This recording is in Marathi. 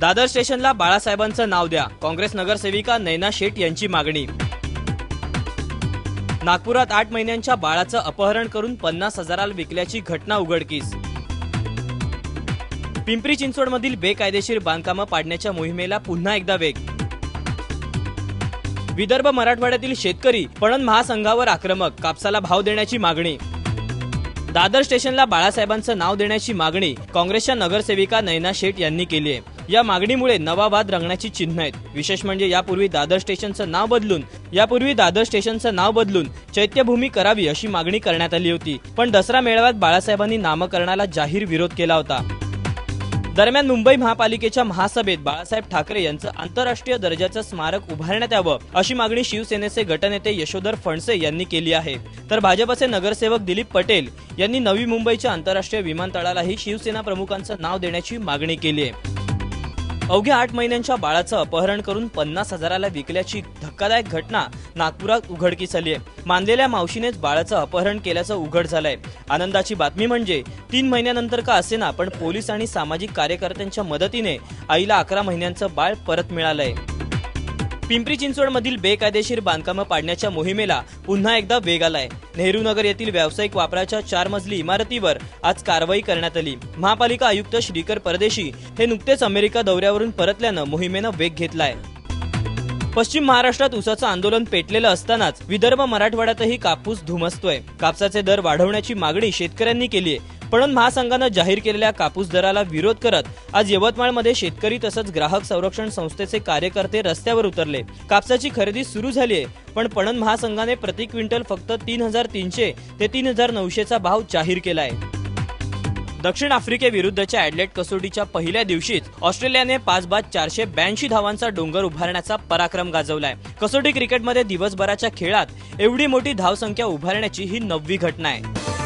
दादर स्टेशनला बाळासाहेबांचं नाव द्या. काँग्रेस नगरसेविका नैना शेठ यांची मागणी. नागपुरात आठ महिन्यांच्या बाळाचं अपहरण करून पन्नास हजाराला विकल्याची घटना उघडकीस. पिंपरी चिंचवडमधील बेकायदेशीर बांधकामं पाडण्याच्या मोहिमेला पुन्हा एकदा वेग. विदर्भ मराठवाड्यातील शेतकरी पणन महासंघावर आक्रमक कापसाला भाव देण्याची मागणी. दादर स्टेशनला बाळासाहेबांचं नाव देण्याची मागणी काँग्रेसच्या नगरसेविका नैना शेठ यांनी केली आहे या मागणीमुळे नवा वाद रंगण्याची चिन्ह आहेत. विशेष म्हणजे यापूर्वी दादर स्टेशनचं नाव बदलून यापूर्वी दादर स्टेशनचं नाव बदलून चैत्यभूमी करावी अशी मागणी करण्यात आली होती. पण दसरा मेळाव्यात बाळासाहेबांनी नामकरणाला जाहीर विरोध केला होता. दरम्यान मुंबई महापालिकेच्या महासभेत बाळासाहेब ठाकरे यांचं आंतरराष्ट्रीय दर्जाचं स्मारक उभारण्यात यावं अशी मागणी शिवसेनेचे गटनेते यशोधर फणसे यांनी केली आहे. तर भाजपचे नगरसेवक दिलीप पटेल यांनी नवी मुंबईच्या आंतरराष्ट्रीय विमानतळालाही शिवसेना प्रमुखांचं नाव देण्याची मागणी केली आहे. अवघ्या आठ महिन्यांच्या बाळाचं अपहरण करून पन्नास हजाराला विकल्याची धक्कादायक घटना नागपुरात उघडकीस आली आहे मानलेल्या मावशीनेच बाळाचं अपहरण केल्याचं उघड झालंय. आनंदाची बातमी म्हणजे तीन महिन्यानंतर का असेना पण पोलीस आणि सामाजिक कार्यकर्त्यांच्या मदतीने आईला अकरा महिन्यांचं बाळ परत मिळालंय. पिंपरी चिंचवडमधील बेकायदेशीर बांधकामं पाडण्याच्या मोहिमेला पुन्हा एकदा वेग आलाय. नेहरू नगर येथील व्यावसायिक वापराच्या चार मजली इमारतीवर आज कारवाई करण्यात आली. महापालिका आयुक्त श्रीकर परदेशी हे नुकतेच अमेरिका दौऱ्यावरून परतल्यानं मोहिमेनं वेग घेतलाय. पश्चिम महाराष्ट्रात उसाचं आंदोलन पेटलेलं असतानाच विदर्भ मराठवाड्यातही कापूस धुमसतोय. कापसाचे दर वाढवण्याची मागणी शेतकऱ्यांनी केली आहे पणन महासंघानं जाहीर केलेल्या कापूस दराला विरोध करत आज यवतमाळमध्ये शेतकरी तसंच ग्राहक संरक्षण संस्थेचे कार्यकर्ते रस्त्यावर उतरले. कापसाची खरेदी सुरू झाली आहे पण पणन महासंघाने प्रति क्विंटल फक्त तीन हजार तीनशे ते तीन हजार नऊशेचा भाव जाहीर केलाय. दक्षिण आफ्रिकेविरुद्धच्या ॲडलेट कसोटीच्या पहिल्या दिवशीच ऑस्ट्रेलियाने पाच बाद चारशे ब्याऐंशी धावांचा डोंगर उभारण्याचा पराक्रम गाजवलाय. कसोटी क्रिकेटमध्ये दिवसभराच्या खेळात एवढी मोठी धावसंख्या उभारण्याची ही नववी घटना आहे